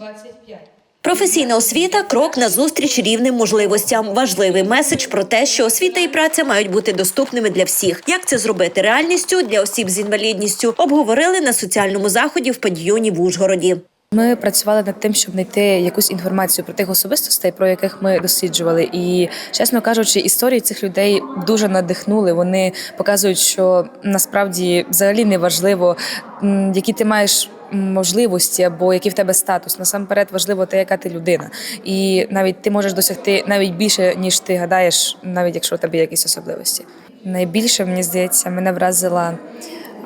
25. Професійна освіта крок на зустріч рівним можливостям. Важливий меседж про те, що освіта і праця мають бути доступними для всіх. Як це зробити реальністю для осіб з інвалідністю? Обговорили на соціальному заході в падіоні в Ужгороді. Ми працювали над тим, щоб знайти якусь інформацію про тих особистостей, про яких ми досліджували. І чесно кажучи, історії цих людей дуже надихнули. Вони показують, що насправді взагалі не важливо, які ти маєш. Можливості або який в тебе статус насамперед важливо те, яка ти людина, і навіть ти можеш досягти навіть більше, ніж ти гадаєш, навіть якщо у тебе є якісь особливості. Найбільше мені здається, мене вразила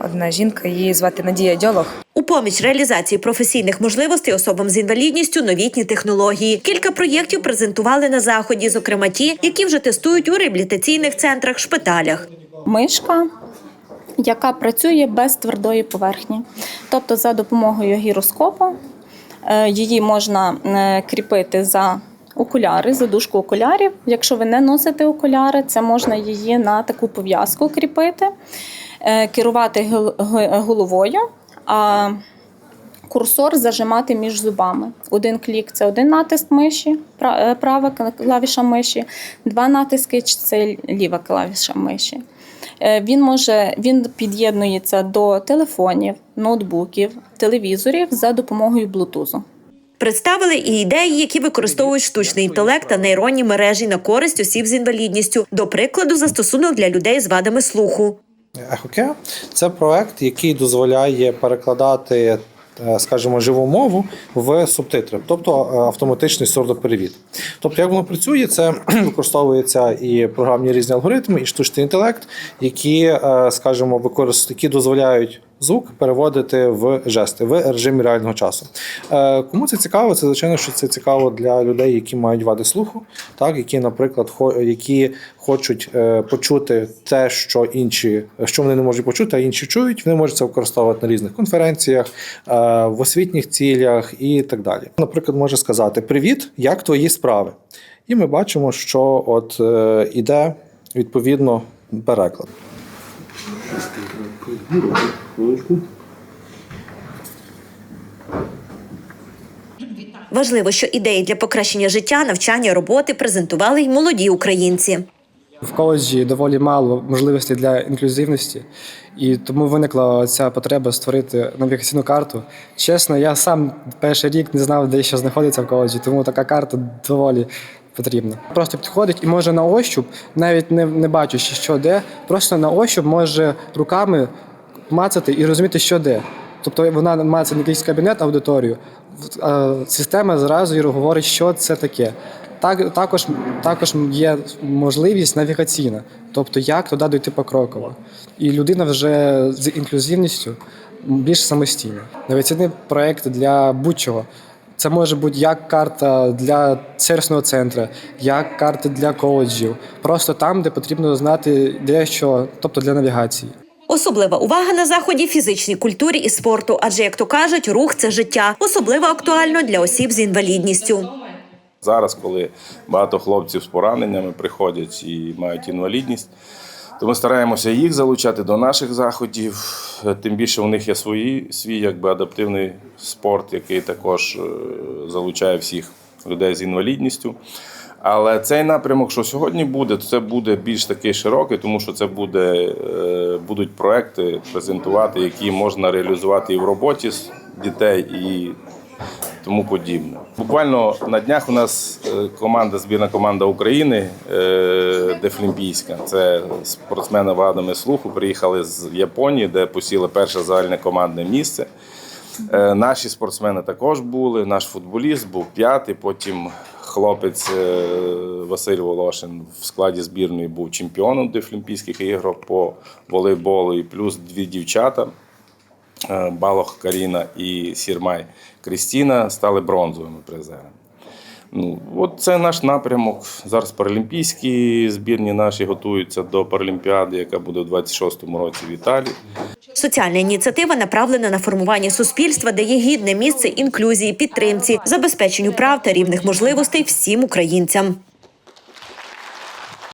одна жінка. Її звати Надія Дьолох. У поміч реалізації професійних можливостей особам з інвалідністю новітні технології. Кілька проєктів презентували на заході, зокрема ті, які вже тестують у реабілітаційних центрах, шпиталях. мишка, яка працює без твердої поверхні. Тобто, за допомогою гіроскопу е, її можна е, кріпити за окуляри, за дужку окулярів. Якщо ви не носите окуляри, це можна її на таку пов'язку кріпити, е, керувати головою. А Курсор зажимати між зубами. Один клік це один натиск миші, права клавіша миші, два натиски це ліва клавіша миші. Е, Він може він під'єднується до телефонів, ноутбуків, телевізорів за допомогою блутузу. Представили і ідеї, які використовують штучний інтелект та нейронні мережі на користь осіб з інвалідністю. До прикладу, застосунок для людей з вадами слуху. Ехоке це проект, який дозволяє перекладати, скажімо, живу мову в субтитри, тобто е, автоматичний сордоперевід. Тобто, як воно працює, це використовуються і програмні різні алгоритми, і штучний інтелект, які, е, скажімо, які дозволяють звук переводити в жести в режимі реального часу. Е, Кому це цікаво? Це звичайно, що це цікаво для людей, які мають вади слуху, так які, наприклад, хо- які хочуть е, почути те, що інші, що вони не можуть почути, а інші чують. Вони можуть це використовувати на різних конференціях, е, в освітніх цілях і так далі. Наприклад, може сказати: Привіт, як твої справи? І ми бачимо, що от е, іде відповідно переклад. Важливо, що ідеї для покращення життя, навчання, роботи презентували й молоді українці. В коледжі доволі мало можливостей для інклюзивності, і тому виникла ця потреба створити навігаційну карту. Чесно, я сам перший рік не знав, де що знаходиться в коледжі, тому така карта доволі потрібна. Просто підходить і може на ощуп, навіть не, не бачучи, що де, просто на ощуп може руками мацати і розуміти, що де. Тобто вона мацає на якийсь кабінет, аудиторію, система зразу говорить, що це таке. Так, також, також є можливість навігаційна, тобто як туди дойти покроково. І людина вже з інклюзивністю більш самостійна. Навігаційний проєкт для будь-чого. Це може бути як карта для сервісного центру, як карта для коледжів. Просто там, де потрібно знати дещо, тобто для навігації. Особлива увага на заході фізичній культурі і спорту, адже як то кажуть, рух це життя, особливо актуально для осіб з інвалідністю. Зараз, коли багато хлопців з пораненнями приходять і мають інвалідність, то ми стараємося їх залучати до наших заходів. Тим більше у них є свої, свій якби, адаптивний спорт, який також е, залучає всіх людей з інвалідністю. Але цей напрямок, що сьогодні буде, то це буде більш такий широкий, тому що це буде, е, будуть проекти презентувати, які можна реалізувати і в роботі з дітей, і тому подібне. Буквально на днях у нас е, команда, збірна команда України е, Дефлімпійська. Це спортсмени вадами слуху. Приїхали з Японії, де посіли перше загальне командне місце. Е, Наші спортсмени також були. Наш футболіст був п'ятий. Потім хлопець Василь Волошин в складі збірної був чемпіоном Дефлімпійських ігор по волейболу, і плюс дві дівчата. Е, Балох Каріна і Сірмай Крістіна стали бронзовими призерами. Ну, от це наш напрямок. Зараз паралімпійські збірні наші готуються до Паралімпіади, яка буде у 26-му році в Італії. Соціальна ініціатива направлена на формування суспільства, де є гідне місце інклюзії, підтримці, забезпеченню прав та рівних можливостей всім українцям.